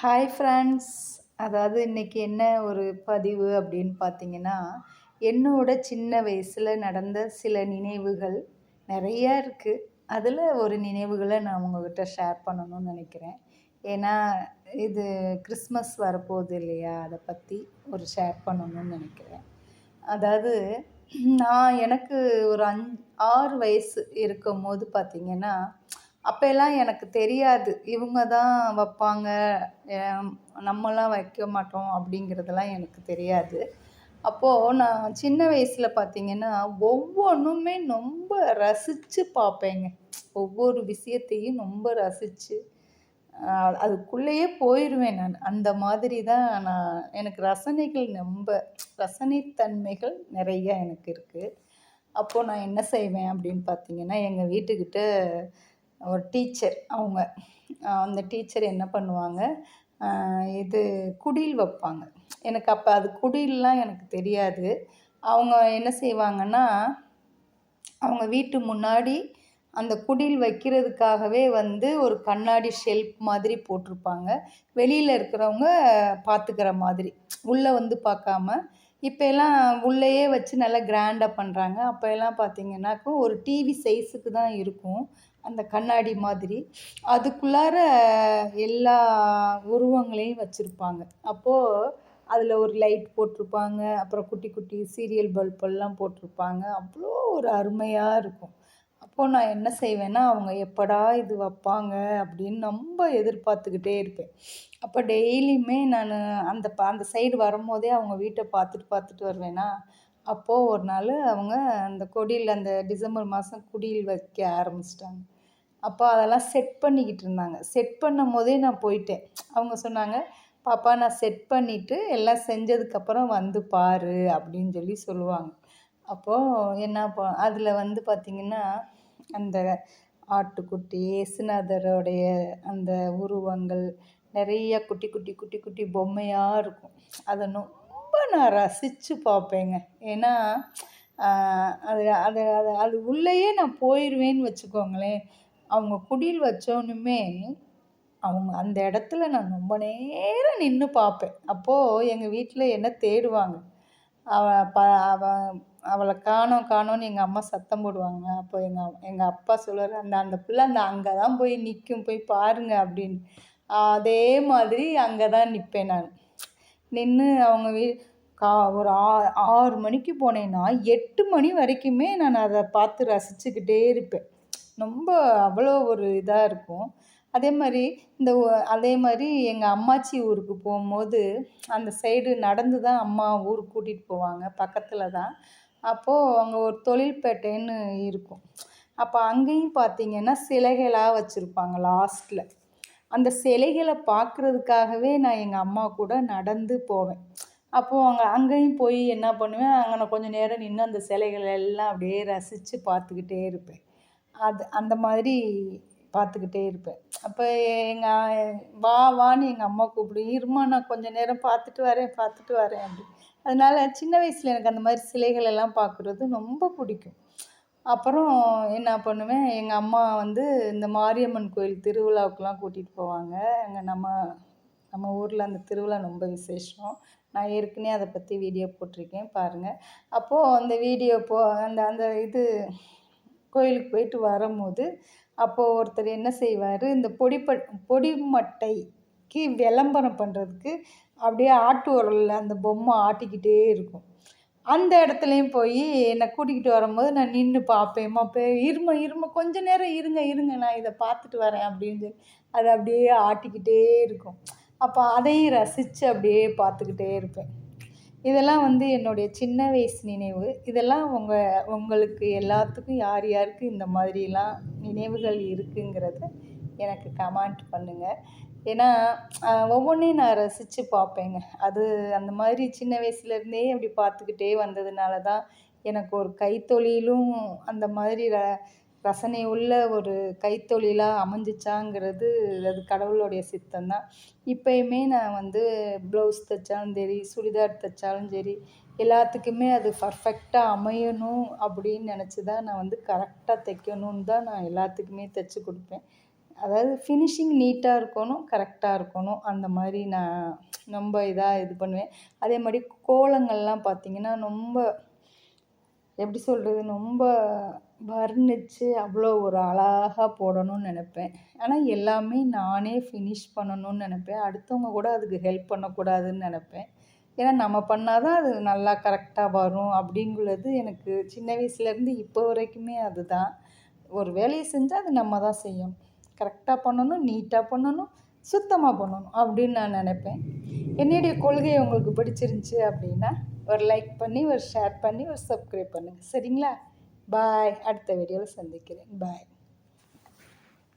Hi friends அதாவது இன்றைக்கி என்ன ஒரு பதிவு அப்படின்னு பார்த்தீங்கன்னா என்னோட சின்ன வயசில் நடந்த சில நினைவுகள் நிறையா இருக்குது அதில் ஒரு நினைவுகளை நான் உங்கள்கிட்ட ஷேர் பண்ணணும்னு நினைக்கிறேன். ஏன்னா இது கிறிஸ்மஸ் வரப்போகுது இல்லையா? அதை பற்றி ஒரு ஷேர் பண்ணணும்னு நினைக்கிறேன். அதாவது நான் எனக்கு ஒரு அஞ் ஆறு வயசு இருக்கும் போது பார்த்திங்கன்னா அப்போல்லாம் எனக்கு தெரியாது. இவங்க தான் வைப்பாங்க. நம்மலாம் வைக்க மாட்டோம் அப்படிங்கிறதெல்லாம் எனக்கு தெரியாது. அப்போது நான் சின்ன வயசில் பார்த்திங்கன்னா ஒவ்வொன்றுமே ரொம்ப ரசித்து பார்ப்பேங்க. ஒவ்வொரு விஷயத்தையும் ரொம்ப ரசித்து அதுக்குள்ளேயே போயிடுவேன் நான். அந்த மாதிரி தான் நான் எனக்கு ரசனைகள் ரொம்ப ரசனைத்தன்மைகள் நிறைய எனக்கு இருக்குது அப்போது நான் என்ன செய்வேன் அப்படின்னு பார்த்தீங்கன்னா எங்கள் வீட்டுக்கிட்ட ஒரு டீச்சர் அவங்க. அந்த டீச்சர் என்ன பண்ணுவாங்க? இது குடில் வைப்பாங்க. எனக்கு அப்போ அது குடில்லாம் எனக்கு தெரியாது. அவங்க என்ன செய்வாங்கன்னா அவங்க வீட்டு முன்னாடி அந்த குடில் வைக்கிறதுக்காகவே வந்து ஒரு கண்ணாடி ஷெல்ஃப் மாதிரி போட்டிருப்பாங்க. வெளியில் இருக்கிறவங்க பார்த்துக்கிற மாதிரி. உள்ளே வந்து பார்க்காம இப்போ எல்லாம் உள்ளேயே வச்சு நல்லா கிராண்டாக பண்ணுறாங்க அப்போ எல்லாம் பார்த்தீங்கன்னாக்கா ஒரு டிவி சைஸுக்கு தான் இருக்கும். அந்த கண்ணாடி மாதிரி. அதுக்குள்ளார எல்லா உருவங்களையும் வச்சுருப்பாங்க. அப்போது அதில் ஒரு லைட் போட்டிருப்பாங்க. அப்புறம் குட்டி குட்டி சீரியல் பல்பெல்லாம் போட்டிருப்பாங்க. அவ்வளோ ஒரு அருமையாக இருக்கும். அப்போது நான் என்ன செய்வேன்னா அவங்க எப்படா இது வைப்பாங்க அப்படின்னு ரொம்ப எதிர்பார்த்துக்கிட்டே இருப்பேன். அப்போ டெய்லியுமே நான் அந்த அந்த சைடு வரும்போதே அவங்க வீட்டை பார்த்துட்டு பார்த்துட்டு வருவேனா அப்போது ஒரு நாள் அவங்க அந்த கொடியில் அந்த டிசம்பர் மாதம் குடியில் வைக்க ஆரம்பிச்சிட்டாங்க. அப்போ அதெல்லாம் செட் பண்ணிக்கிட்டு இருந்தாங்க. செட் பண்ணும் போதே நான் போயிட்டேன். அவங்க சொன்னாங்க பாப்பா நான் செட் பண்ணிவிட்டு எல்லாம் செஞ்சதுக்கப்புறம் வந்து பாரு அப்படின்னு சொல்லி சொல்லுவாங்க. அப்போது என்ன அதில் வந்து பார்த்திங்கன்னா அந்த ஆட்டுக்குட்டி ஏசுநாதரோடைய அந்த உருவங்கள் நிறைய குட்டி குட்டி குட்டி குட்டி பொம்மையாக இருக்கும். அதை ரொம்ப நான் ரசித்து பார்ப்பேங்க ஏன்னா அது அது அது அது உள்ளேயே நான் போயிடுவேன்னு வச்சுக்கோங்களேன். அவங்க குடில் வச்சோன்னுமே அவங்க அந்த இடத்துல நான் ரொம்ப நேரம் நின்று பார்ப்பேன் அப்போது எங்கள் வீட்டில் என்ன தேடுவாங்க? அவ ப அவன் அவளை காணோம் காணோன்னு எங்கள் அம்மா சத்தம் போடுவாங்க. அப்போ எங்கள் எங்கள் அப்பா சொல்லுவார் அந்த அந்த பிள்ளை அந்த அங்கே தான் போய் நிற்கும் போய் பாருங்க அப்படின்னு. அதே மாதிரி அங்கே தான் நிற்பேன் நான். நின்று அவங்க வீ கா ஒரு ஆ ஆறு மணிக்கு போனேன்னா எட்டு மணி வரைக்குமே நான் அதை பார்த்து ரசிச்சுக்கிட்டே இருப்பேன். ரொம்ப அவ்வளோ ஒரு இதாக இருக்கும். அதே மாதிரி இந்த அதே மாதிரி எங்கள் அம்மாச்சி ஊருக்கு போகும்போது அந்த சைடு நடந்து தான் அம்மா ஊருக்கு கூட்டிகிட்டு போவாங்க பக்கத்தில் தான். அப்போது அங்கே ஒரு தொழில்பேட்டைன்னு இருக்கும். அப்போ அங்கேயும் பார்த்தீங்கன்னா சிலைகளாக வச்சுருப்பாங்க லாஸ்ட்டில் அந்த சிலைகளை பார்க்குறதுக்காகவே நான் எங்கள் அம்மா கூட நடந்து போவேன். அப்போது அங்கே அங்கேயும் போய் என்ன பண்ணுவேன்? அங்கே நான் கொஞ்சம் நேரம் நின்று அந்த சிலைகள் எல்லாம் அப்படியே ரசித்து பார்த்துக்கிட்டே இருப்பேன். அது அந்த மாதிரி பார்த்துக்கிட்டே இருப்பேன். அப்போ எங்கள் வா வான்னு எங்கள் அம்மா கூப்பிடு இருமா நான் கொஞ்சம் நேரம் பார்த்துட்டு வரேன் பார்த்துட்டு வரேன் அப்படி. அதனால் சின்ன வயசில் எனக்கு அந்த மாதிரி சிலைகள் எல்லாம் பார்க்குறது ரொம்ப பிடிக்கும். அப்புறம் என்ன பண்ணுவேன் எங்கள் அம்மா வந்து இந்த மாரியம்மன் கோயில் திருவிழாவுக்குலாம் கூட்டிகிட்டு போவாங்க. அங்கே நம்ம நம்ம ஊரில் அந்த திருவிழா ரொம்ப விசேஷம். நான் ஏற்கனவே அதை பற்றி வீடியோ போட்டிருக்கேன் பாருங்கள் அப்போது அந்த வீடியோ போ அந்த அந்த இது கோயிலுக்கு போயிட்டு வரும்போது அப்போது ஒருத்தர் என்ன செய்வார் இந்த பொடி ப கி விளம்பரம் பண்ணுறதுக்கு அப்படியே ஆட்டு உரலில் அந்த பொம்மை ஆட்டிக்கிட்டே இருக்கும். அந்த இடத்துலையும் போய் என்னை கூட்டிக்கிட்டு வரும்போது நான் நின்று பார்ப்பேன். அப்போ இரும இரும கொஞ்ச நேரம் இருங்க இருங்க. நான் இதை பார்த்துட்டு வரேன் அப்படின்னு சொல்லி அதை அப்படியே ஆட்டிக்கிட்டே இருக்கும். அப்போ அதையும் ரசித்து அப்படியே பார்த்துக்கிட்டே இருப்பேன். இதெல்லாம் வந்து என்னுடைய சின்ன வயசு நினைவு. இதெல்லாம் உங்கள் உங்களுக்கு எல்லாத்துக்கும் யார் யாருக்கு இந்த மாதிரிலாம் நினைவுகள் இருக்குங்கிறத எனக்கு கமெண்ட் பண்ணுங்கள் ஏன்னா ஒவ்வொன்றையும் நான் ரசித்து பார்ப்பேங்க. அது அந்த மாதிரி சின்ன வயசுலேருந்தே அப்படி பார்த்துக்கிட்டே வந்ததுனால தான் எனக்கு ஒரு கைத்தொழிலும் அந்த மாதிரி ர ரசனை உள்ள ஒரு கைத்தொழிலாக அமைஞ்சிச்சாங்கிறது அது கடவுளுடைய சித்தம் தான். இப்போயுமே நான் வந்து ப்ளவுஸ் தைச்சாலும் சரி சுடிதார் தைச்சாலும் சரி எல்லாத்துக்குமே அது பர்ஃபெக்டாக அமையணும் அப்படின்னு நினச்சி தான் நான் வந்து கரெக்டாக தைக்கணுன்னு தான் நான் எல்லாத்துக்குமே தைச்சி கொடுப்பேன். அதாவது ஃபினிஷிங் நீட்டாக இருக்கணும் கரெக்டாக இருக்கணும். அந்த மாதிரி நான் ரொம்ப இதாக இது பண்ணுவேன். அதே மாதிரி கோலங்கள்லாம் பார்த்திங்கன்னா ரொம்ப எப்படி சொல்கிறது ரொம்ப வர்ணித்து அவ்வளோ ஒரு அழகா போடணும்னு நினப்பேன். ஆனால் எல்லாமே நானே ஃபினிஷ் பண்ணணும்னு நினப்பேன். அடுத்தவங்க கூட அதுக்கு ஹெல்ப் பண்ணக்கூடாதுன்னு நினப்பேன். ஏன்னா நம்ம பண்ணால் தான் அது நல்லா கரெக்டாக வரும் அப்படிங்குள்ளது எனக்கு சின்ன வயசுலேருந்து இப்போ வரைக்குமே அதுதான். ஒரு வேலையை செஞ்சால் அது நம்ம தான் செய்யணும். கரெக்டாக பண்ணணும் நீட்டாக பண்ணணும் சுத்தமாக பண்ணணும் அப்படின்னு நான் நினைப்பேன். என்னுடைய கொள்கை உங்களுக்கு பிடிச்சிருந்துச்சி அப்படின்னா ஒரு லைக் பண்ணி ஒரு ஷேர் பண்ணி ஒரு சப்ஸ்கிரைப் பண்ணுங்கள் சரிங்களா? பாய் அடுத்த வீடியோவில் சந்திக்கிறேன். பாய்